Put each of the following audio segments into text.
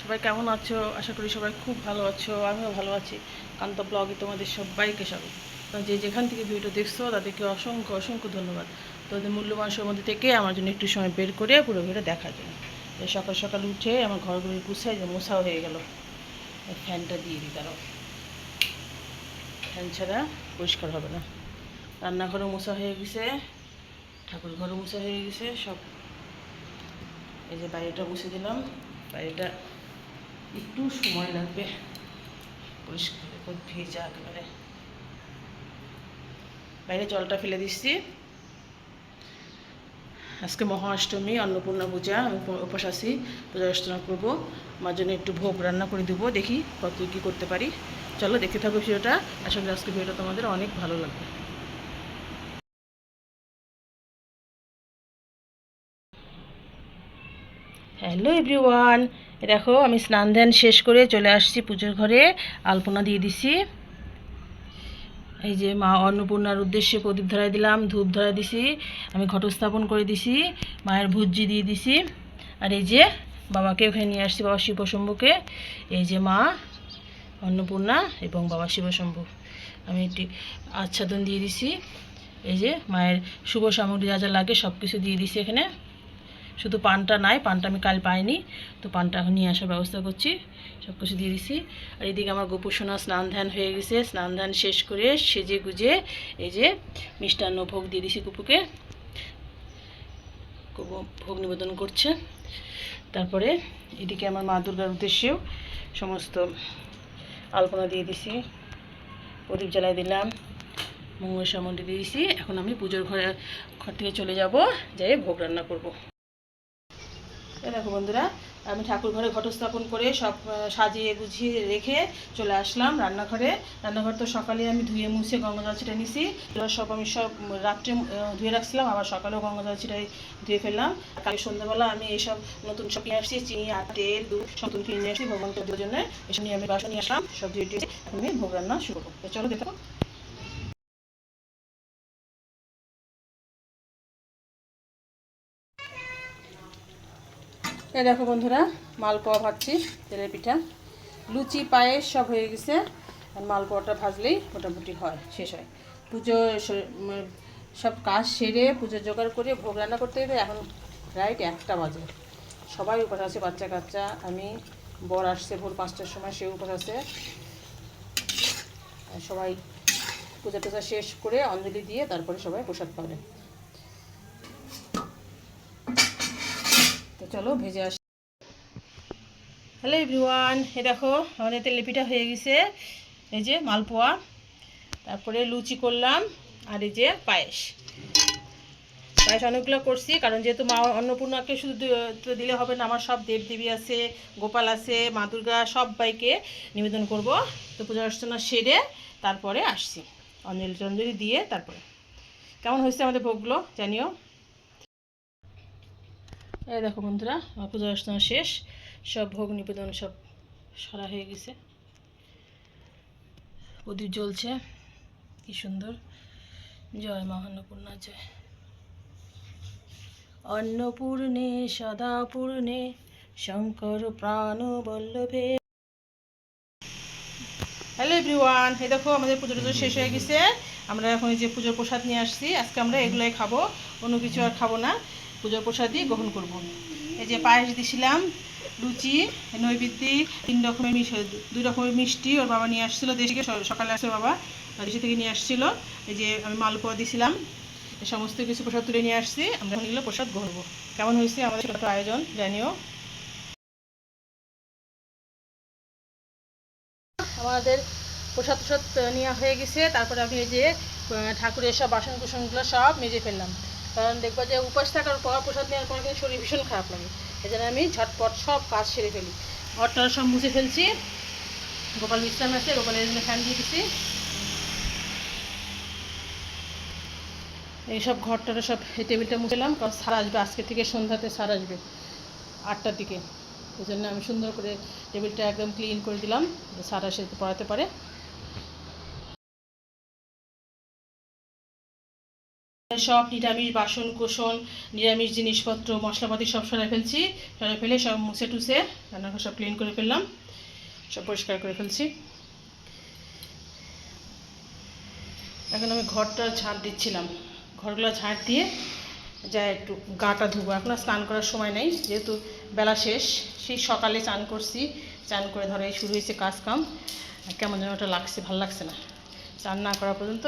সবাই কেমন আছো? আশা করি সবাই খুব ভালো আছো, আমিও ভালো আছি। কান্ত ব্লগে তোমাদের সবাইকে স্বাগত। যে যেখান থেকে ভিডিওটা দেখছ, তাদেরকে অসংখ্য অসংখ্য ধন্যবাদ। তোমাদের মূল্যবান মধ্যে থেকে আমার জন্য একটু সময় বের করে পুরো ভিডিও দেখার জন্য। সকাল সকাল উঠে আমার ঘরগুলো গুছাই যে মোছাও হয়ে গেল। ফ্যানটা দিয়ে দিই তারাও ফ্যান ছাড়া পরিষ্কার হবে না। রান্নাঘরও মোছা হয়ে গেছে, ঠাকুর ঘরও মোছা হয়ে গেছে, সব। এই যে বাইরেটা মুছে দিলাম, বাইরেটা একটু সময় লাগবে। পরিষ্কার করে ভেজা একেবারে বাইরে জলটা ফেলে দিচ্ছি। আজকে মহাষ্টমী, অন্নপূর্ণা পূজা, আমি উপ- উপোস আছি, পূজা অর্চনা করব। মার জন্য একটু ভোগ রান্না করে দেবো, দেখি কত কী করতে পারি। চলো দেখতে থাকো ভিডিওটা। করি আজকে ভিডিওটা তোমাদের অনেক ভালো লাগবে। হ্যালো এভরিওয়ান দেখো, আমি স্নান ধ্যান শেষ করে চলে আসছি পুজোর ঘরে। আলপনা দিয়ে দিছি। এই যে মা অন্নপূর্ণার উদ্দেশ্যে প্রদীপ ধরাই দিলাম, ধূপ ধরাই দিছি, আমি ঘটস্থাপন করে দিছি, মায়ের ভুজি দিয়ে দিছি। আর এই যে বাবাকে ওখানে নিয়ে আসছি, বাবা শিবশম্ভুকে। এই যে মা, অন্নপূর্ণা এবং বাবা শিবশম্ভু। আমি একটি আচ্ছাদন দিয়ে দিছি। এই যে মায়ের শুভ সামগ্রী যা যা লাগে সব কিছু দিয়ে দিছি এখানে। শুধু পানটা নাই, পানটা আমি কাল পাইনি, তো পানটা এখন নিয়ে আসার ব্যবস্থা করছি, সব কিছু দিয়ে দিছি। আর এদিকে আমার গোপুসোনা স্নান ধ্যান হয়ে গেছে, স্নান ধ্যান শেষ করে সেজে গুজে এই যে মিষ্টান্ন ভোগ দিয়ে দিছি কুপুকে কুপু ভোগ নিবেদন করছে। তারপরে এদিকে আমার মা দুর্গার উদ্দেশ্যেও সমস্ত আলপনা দিয়ে দিছি, প্রদীপ জ্বালাই দিলাম, মঙ্গল সামন্ডি দিয়ে দিছি। এখন আমি পুজোর ঘরে, ঘর থেকে চলে যাব যাই ভোগ রান্না করব। দেখো বন্ধুরা, আমি ঠাকুর ঘরে ঘটস্থাপন করে সব সাজিয়ে গুছিয়ে রেখে চলে আসলাম রান্নাঘরে। রান্নাঘর তো সকালে আমি ধুয়ে মুছে গঙ্গা জল ছিটা নিছি সব আমি সব রাত্রে ধুয়ে রাখছিলাম, আবার সকালেও গঙ্গা জল ছিটাই ধুয়ে ফেললাম। কাল সন্ধ্যাবেলা আমি এইসব নতুন সব কিনে আসছি, চিনি তেল, দুধ, সব নতুন কিনে নিয়ে আসছি ভগবান জন্য। এসব নিয়ে আমি বাসন নিয়ে আসলাম সব দিয়ে আমি ভোগ রান্না শুরু করব। চলো দেখো। এই দেখো বন্ধুরা, মালপোয়া ভাজছি, তেলের পিঠা। লুচি, পায়েস সব হয়ে গেছে, আর মালপোয়াটা ভাজলেই মোটামুটি হয়, শেষ হয়। পুজো সব কাজ সেরে পুজো জোগাড় করে ভোগ রান্না করতে গেলে এখন রাইট একটা বাজে। সবাই উপাস আছে, বাচ্চা কাচ্চা, আমি, বর আসছে ভোর পাঁচটার সময়, সে উপাস আছে। সবাই পূজা টুজা শেষ করে অঞ্জলি দিয়ে তারপরে সবাই প্রসাদ পাবে। চলো ভেজে আসি। হ্যালো এভরিওয়ান এ দেখো আমাদের তেলে পিঠা হয়ে গেছে। এই যে মালপোয়া, তারপরে লুচি করলাম, আর এই যে পায়েস। পায়েস অনেকগুলো করছি, কারণ যেহেতু মা অন্নপূর্ণাকে শুধু দিলে হবে না, আমার সব দেবদেবী আছে, গোপাল আছে, মা দুর্গা সবাইকে নিবেদন করব। তো পূজা অর্চনা সেরে তারপরে আসছি। অঞ্জলি টঞ্জলি দিয়ে তারপরে। কেমন হয়েছে আমাদের ভোগগুলো, জানিও? এই দেখো বন্ধুরা পূজা অর্চনা শেষ। সব ভোগ নিবেদন সব সারা হয়ে গেছে। প্রদীপ জ্বলছে, কি সুন্দর। জয় মা অন্নপূর্ণা, জয়। অন্নপূর্ণে, সদাপূর্ণে, শঙ্কর প্রাণ বল্লভে হ্যালো এভরিওয়ান এই দেখো আমাদের পুজো টুজো শেষ হয়ে গেছে। আমরা এখন যে পুজোর প্রসাদ নিয়ে আসছি, আজকে আমরা এগুলোই খাব, অন্য কিছু আর খাব না। পুজোর প্রসাদই গ্রহণ করব। এই যে পায়েস দিছিলাম, লুচি, নৈবেদ্যি, তিন রকমের দুই রকমের মিষ্টি ওর বাবা নিয়ে আসছিল দেশ থেকে, স- সকালে আসছে বাবা, দেশে থেকে নিয়ে আসছিল। এই যে আমি মালপোয়া দিছিলাম সমস্ত কিছু প্রসাদ তুলে নিয়ে আসছি। আমরা এগুলো প্রসাদ গ্রহণ কেমন হয়েছে আমাদের ছোটো আয়োজন, জানিও। আমাদের প্রসাদ প্রসাদ নেওয়া হয়ে গেছে। তারপরে আমি এই যে ঠাকুরের সব বাসন কুসনগুলো সব মেজে ফেললাম। কারণ দেখব যে উপাস থাকার পর প্রসাদ নেওয়ার পর কিন্তু শরীর ভীষণ খারাপ লাগে। এই জন্য আমি ঝটপট সব কাজ সেরে ফেলি। ঘরটা সব মুছে ফেলছি। গোপাল বিশ্রাম আছে, গোপালের জন্য ফ্যান দিয়ে দিচ্ছি এইসব ঘরটাটা সব টেবিলটা মুছলাম কারণ সার আসবে আজকে থেকে, সন্ধ্যাতে সার আসবে আটটার দিকে। এই জন্য আমি সুন্দর করে টেবিলটা একদম ক্লিন করে দিলাম সার আসে পড়াতে পারে। সব নিরামিষ, বাসন কোসন নিরামিষ জিনিসপত্র, মশলাপাতি সব সরাই ফেলছি। সরাই ফেলে সব মুছে টুছে রান্নাঘর সব ক্লিন করে ফেললাম। সব পরিষ্কার করে ফেলছি। এখন আমি ঘরটা ঝাঁট দিচ্ছিলাম। ঘরগুলো ঝাঁট দিয়ে যা একটু গাটা ধুবো। এখন স্নান করার সময় নেই, যেহেতু বেলা শেষ, সেই সকালে চান করছি। চান করে ধরো এই শুরু হয়েছে কাজ কাম কেমন যেন ওটা লাগছে, ভালো লাগছে না। চান না করা পর্যন্ত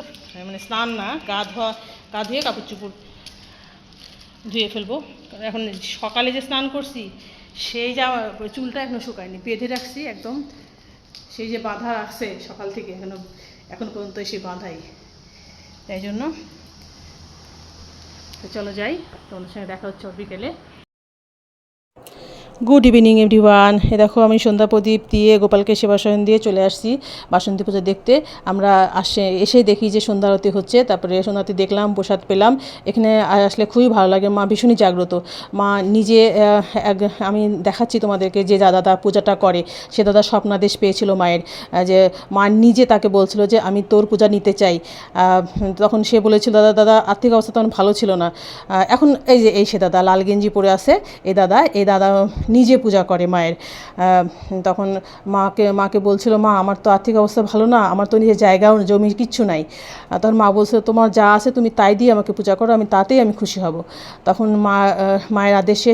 মানে স্নান না, গা ধোয়া গা ধুয়ে কাপড় চুপড় ধুয়ে ফেলব। কারণ এখন সকালে যে স্নান করছি, সেই যা চুলটা এখনও শুকায়নি, বেঁধে রাখছি একদম। সেই যে বাঁধা আসছে সকাল থেকে এখনও, এখন পর্যন্ত সেই বাঁধাই। তাই জন্য চলো যাই, তোমাদের সঙ্গে দেখা হচ্ছে বিকেলে গুড ইভিনিং এভরিওয়ান এ দেখো, আমি সন্ধ্যা প্রদীপ দিয়ে গোপালকে সেবা দিয়ে চলে আসছি বাসন্তী পুজো দেখতে। আমরা আসে এসে দেখি যে সন্ধ্যা আরতি হচ্ছে। তারপরে সন্ধ্যা আরতি দেখলাম, প্রসাদ পেলাম। এখানে আসলে খুবই ভালো লাগে। মা ভীষণই জাগ্রত। মা নিজে এক- আমি দেখাচ্ছি তোমাদেরকে যে দাদা পূজাটা করে। সে দাদা স্বপ্নাদেশ পেয়েছিল মায়ের। যে মা নিজে তাকে বলছিল যে, আমি তোর পূজা নিতে চাই। তখন সে বলেছিল, দাদা দাদা, আর্থিক অবস্থা তখন ভালো ছিল না। এখন এই যে, এই সে দাদা লাল গেঞ্জি পরে আছে। এই দাদা এই দাদা নিজে পূজা করে মায়ের। তখন মাকে মাকে বলছিল, মা, আমার তো আর্থিক অবস্থা ভালো না, আমার তো নিজের জায়গাও, জমি কিচ্ছু নাই। তখন মা বলছিল, তোমার যা আছে তুমি তাই দিয়ে আমাকে পূজা করো, আমি তাতেই আমি খুশি হব। তখন মা মায়ের আদেশে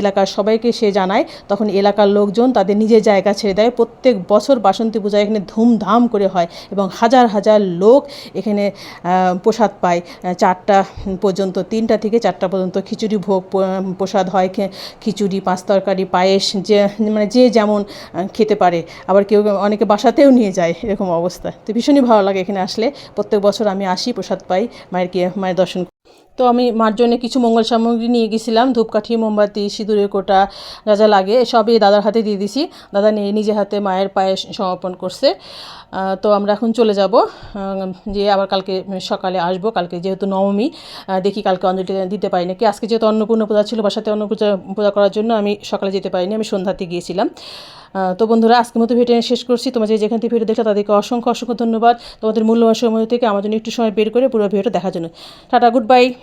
এলাকার সবাইকে সে জানায়, তখন এলাকার লোকজন তাদের নিজের জায়গা ছেড়ে দেয়। প্রত্যেক বছর বাসন্তী পূজা এখানে ধুমধাম করে হয় এবং হাজার হাজার লোক এখানে প্রসাদ পায়। চারটা পর্যন্ত, তিনটা থেকে চারটা পর্যন্ত খিচুড়ি ভোগ, প্রসাদ হয়, খিচুড়ি পাঁচ তরকারি পায়েস, যে মানে যে যেমন খেতে পারে, আবার কেউ অনেকে বাসাতেও নিয়ে যায় এরকম অবস্থা। তো ভীষণই ভালো লাগে এখানে আসলে। প্রত্যেক বছর আমি আসি, প্রসাদ পাই, মায়ের কি, মায়ের দর্শন তো আমি মার জন্য কিছু মঙ্গল সামগ্রী নিয়ে গেছিলাম, ধূপকাঠি, মোমবাতি, সিঁদুরের কোটা, যা যা লাগে, সবই দাদার হাতে দিয়ে দিছি। দাদা নিয়ে নিজে হাতে মায়ের পায়ে সমর্পণ করছে। তো আমরা এখন চলে যাব। যে আবার কালকে সকালে আসব। কালকে যেহেতু নবমী দেখি কালকে অঞ্জলি দিতে পারি নাকি। আজকে যেহেতু অন্নপূর্ণ পূজা ছিল, বাসাতে অন্নপূজা, পূজা করার জন্য আমি সকালে যেতে পারিনি, আমি সন্ধ্যাতে গিয়েছিলাম। তো বন্ধুরা, আজকের মতো ভিডিও শেষ করছি। তোমরা যেখান থেকে ভিডিও দেখছ, তাদেরকে অসংখ্য অসংখ্য ধন্যবাদ। তোমাদের মূল্যবান সময় থেকে আমার জন্য একটু সময় বের করে পুরো ভিডিওটা দেখার জন্য। Tata, good bye.